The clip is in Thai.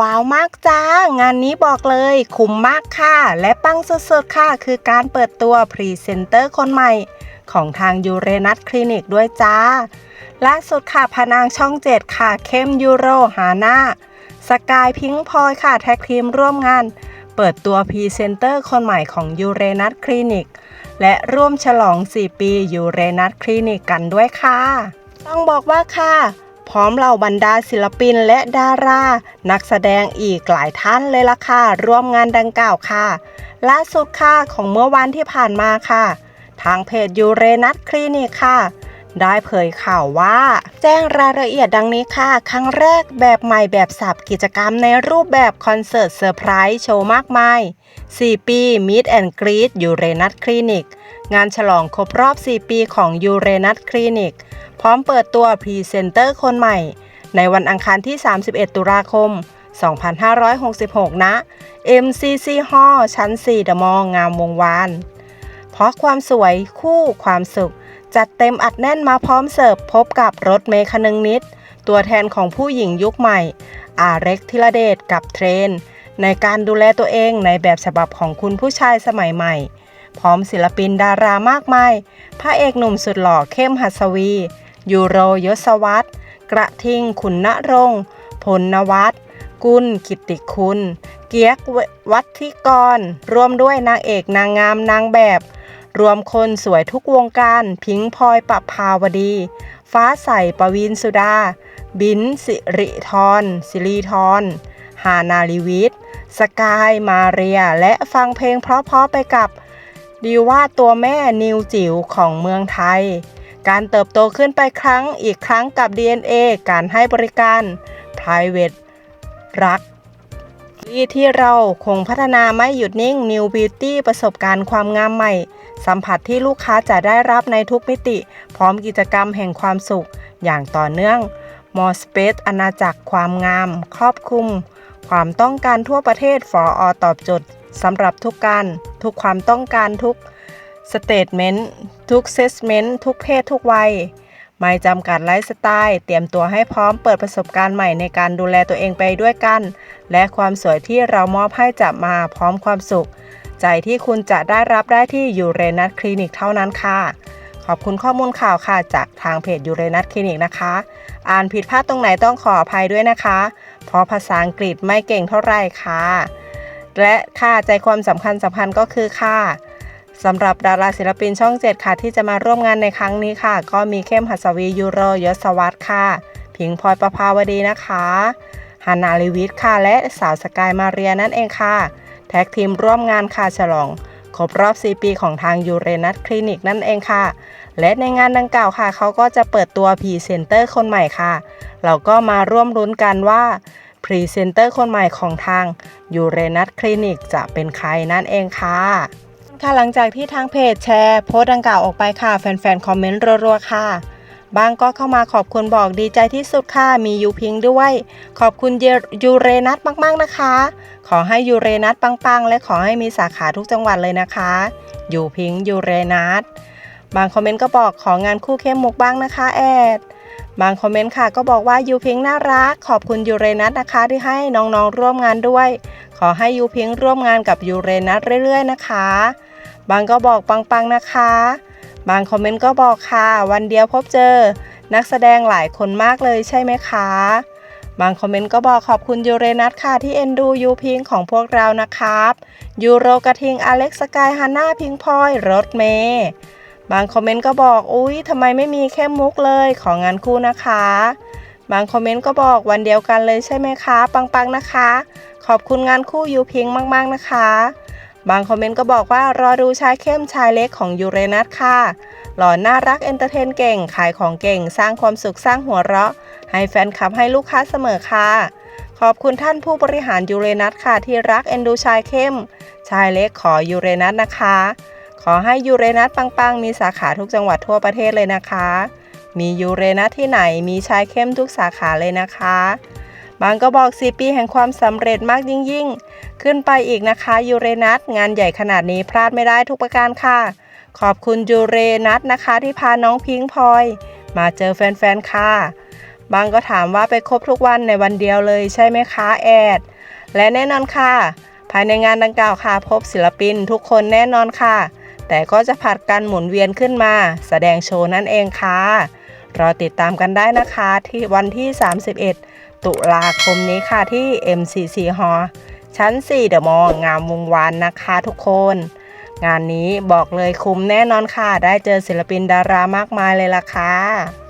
ว้าวมากจ้า งานนี้บอกเลยคุ้มมากค่ะ และปังสุดๆค่ะ คือการเปิดตัวพรีเซนเตอร์คนใหม่ ของทางยูเรนัสคลินิกด้วยจ้า ล่าสุดค่ะพนางช่องเจ็ดค่ะ เข้มยูโรหาหน้า สกายพิงพลอยค่ะ แท็กทีมร่วมงาน เปิดตัวพรีเซนเตอร์คนใหม่ของยูเรนัสคลินิก และร่วมฉลอง 4 ปียูเรนัสคลินิกกันด้วยค่ะ ต้องบอกว่าค่ะ พร้อมเหล่าบรรดาศิลปินและดารา นักแสดงอีกหลายท่านเลยล่ะค่ะ ร่วมงานดังกล่าวค่ะ ล่าสุดค่ะของเมื่อวันที่ผ่านมาค่ะ ทางเพจยูเรนัสคลินิกค่ะ ได้เผยข่าวว่า แจ้งรายละเอียดดังนี้ค่ะ ครั้งแรกแบบใหม่แบบสับกิจกรรมในรูปแบบคอนเสิร์ตเซอร์ไพรส์โชว์มากมาย 4 ปี Meet and Greet ยูเรนัสคลินิก งานฉลองครบรอบ 4 ปีของยูเรนัสคลินิก พร้อมเปิดตัวพรีเซนเตอร์คนใหม่ ในวันอังคารที่ 31 ตุลาคม 2566ณ MCC Hall ชั้น 4 เดมองงามวงวานเพราะความสวยคู่ความสุข จัดเต็มอัดแน่นมาพร้อมเสิร์ฟพบกับรถเมคนึงนิด ตัวแทนของผู้หญิงยุคใหม่ อาเร็กธิรเดชกับเทรน ในการดูแลตัวเองในแบบฉบับของคุณผู้ชายสมัยใหม่ พร้อมศิลปินดารามากมาย พระเอกหนุ่มสุดหล่อเข้มหัสวี ยูโรยศวัตรกระทิงขุนนรงค์พลนวัตกุลกิติคุณ เกียกวัธิกร ร่วมด้วยนางเอกนางงามนางแบบ รวมคนสวยทุกวงการ พิงพลอยปภาวดี ฟ้าใสปวีนสุดา บินสิริธรสิริธรหานาลิวิทสกาย มาเรีย และฟังเพลงเพราะๆไปกับ ดีว่าตัวแม่นิวจิ๋วของเมืองไทย การเติบโตขึ้นไปครั้งอีกครั้งกับ DNA การให้บริการ private รัก ที่ที่เราคงพัฒนาไม่หยุดนิ่ง New Beauty ประสบการณ์ความงามใหม่ สัมผัสที่ลูกค้าจะได้รับในทุกมิติ พร้อมกิจกรรมแห่งความสุข อย่างต่อเนื่อง m o r Space อาณาจักรความงาม ครอบคลุม ความต้องการทั่วประเทศฟออตอบโจทย์สำหรับทุกการ ทุกความต้องการทุกสเตทเมนต์ทุกเซสเมนต์ทุกเพศทุกวัย ไม่จำกัดไลฟ์สไตล์ เตรียมตัวให้พร้อมเปิดประสบการณ์ใหม่ในการดูแลตัวเองไปด้วยกัน และความสวยที่เรามอบให้จะมาพร้อมความสุข ใจที่คุณจะได้รับได้ที่ยูเรนัสคลินิกเท่านั้นค่ะ ขอบคุณข้อมูลข่าวค่ะจากทางเพจยูเรนัสคลินิกนะคะ อ่านผิดพลาดตรงไหนต้องขออภัยด้วยนะคะ เพราะภาษาอังกฤษไม่เก่งเท่าไหร่ค่ะและค่าใจความสำคัญสำคัญก็คือค่ะ สำหรับดาราศิลปินช่อง 7 ค่ะที่จะมาร่วมงานในครั้งนี้ค่ะ ก็มีเข้มหัสวียูโรยศวัตค่ะพิงพลอยประภาวดีนะคะฮานาลิวิทค่ะและสาวสกายมาเรียนั่นเองค่ะ แท็กทีมร่วมงานค่ะฉลองครบรอบ 4 ปีของทางยูเรนัสคลินิกนั่นเองค่ะ และในงานดังกล่าวค่ะ เขาก็จะเปิดตัวพรีเซนเตอร์คนใหม่ค่ะ เราก็มาร่วมรุ้นกันว่าพรีเซนเตอร์คนใหม่ของทางยูเรนัสคลินิกจะเป็นใครนั่นเองค่ะ ค่ะหลังจากที่ทางเพจแชร์โพสต์ดังกล่าวออกไปค่ะ แฟนๆ คอมเมนต์รัวๆ ค่ะ บางก็เข้ามาขอบคุณบอกดีใจที่สุดค่ะ มียูพิงด้วย ขอบคุณยูเรนัสมากๆนะคะ ขอให้ยูเรนัสปังๆ และขอให้มีสาขาทุกจังหวัดเลยนะคะยูพิงยูเรนัสบางคอมเมนต์ก็บอกของานคู่เข้มมุกบ้างนะคะแอดบางคอมเมนต์ค่ะก็บอกว่ายูพิงน่ารัก ขอบคุณยูเรนัสนะคะที่ให้น้องๆร่วมงานด้วย ขอให้ยูพิงร่วมงานกับยูเรนัสเรื่อยๆนะคะ บางก็บอกปังๆนะคะ บางคอมเมนต์ก็บอกค่ะ วันเดียวพบเจอ นักแสดงหลายคนมากเลยใช่ไหมคะ บางคอมเมนต์ก็บอกขอบคุณยูเรนัสค่ะที่เอ็นดูยูพิงของพวกเรานะครับยูโรกระทิงอเล็กสกายฮาน่าพิงพอยรถเมย์บางคอมเมนต์ก็บอกอุ๊ยทำไมไม่มีเข้มมุกเลยของงานคู่นะคะ บางคอมเมนต์ก็บอกวันเดียวกันเลยใช่ไหมคะ ปังๆนะคะ ขอบคุณงานคู่ยูพิงมากๆนะคะ บางคอมเมนต์ก็บอกว่ารอดูชายเข้มชายเล็กของยูเรนัสค่ะ หล่อน่ารักเอนเตอร์เทนเก่ง ขายของเก่ง สร้างความสุขสร้างหัวเราะ ให้แฟนคลับให้ลูกค้าเสมอค่ะ ขอบคุณท่านผู้บริหารยูเรนัสค่ะที่รักเอนดูชายเข้ม ชายเล็กขอยูเรนัสนะคะ ขอให้ยูเรนัสปังๆ มีสาขาทุกจังหวัดทั่วประเทศเลยนะคะ มียูเรนัสที่ไหนมีชายเข้มทุกสาขาเลยนะคะ บางก็บอก 4 ปีแห่งความสำเร็จมากยิ่งยิ่งๆขึ้นไปอีกนะคะยูเรนัสงานใหญ่ขนาดนี้พลาดไม่ได้ทุกประการค่ะ ขอบคุณยูเรนัสนะคะที่พาน้องพิงพลอย มาเจอแฟนๆค่ะ บางก็ถามว่าไปครบทุกวันในวันเดียวเลยใช่ไหมคะแอด และแน่นอนค่ะ ภายในงานดังกล่าวค่ะ พบศิลปินทุกคนแน่นอนค่ะ แต่ก็จะผัดกันหมุนเวียนขึ้นมา แสดงโชว์นั่นเองค่ะรอติดตามกันได้นะคะที่วันที่ 31 ตุลาคมนี้ค่ะที่ MCC Hall ชั้น 4 เดอะมอลงามวงวานนะคะทุกคน งานนี้บอกเลยคุ้มแน่นอนค่ะ ได้เจอศิลปินดารามากมายเลยล่ะค่ะ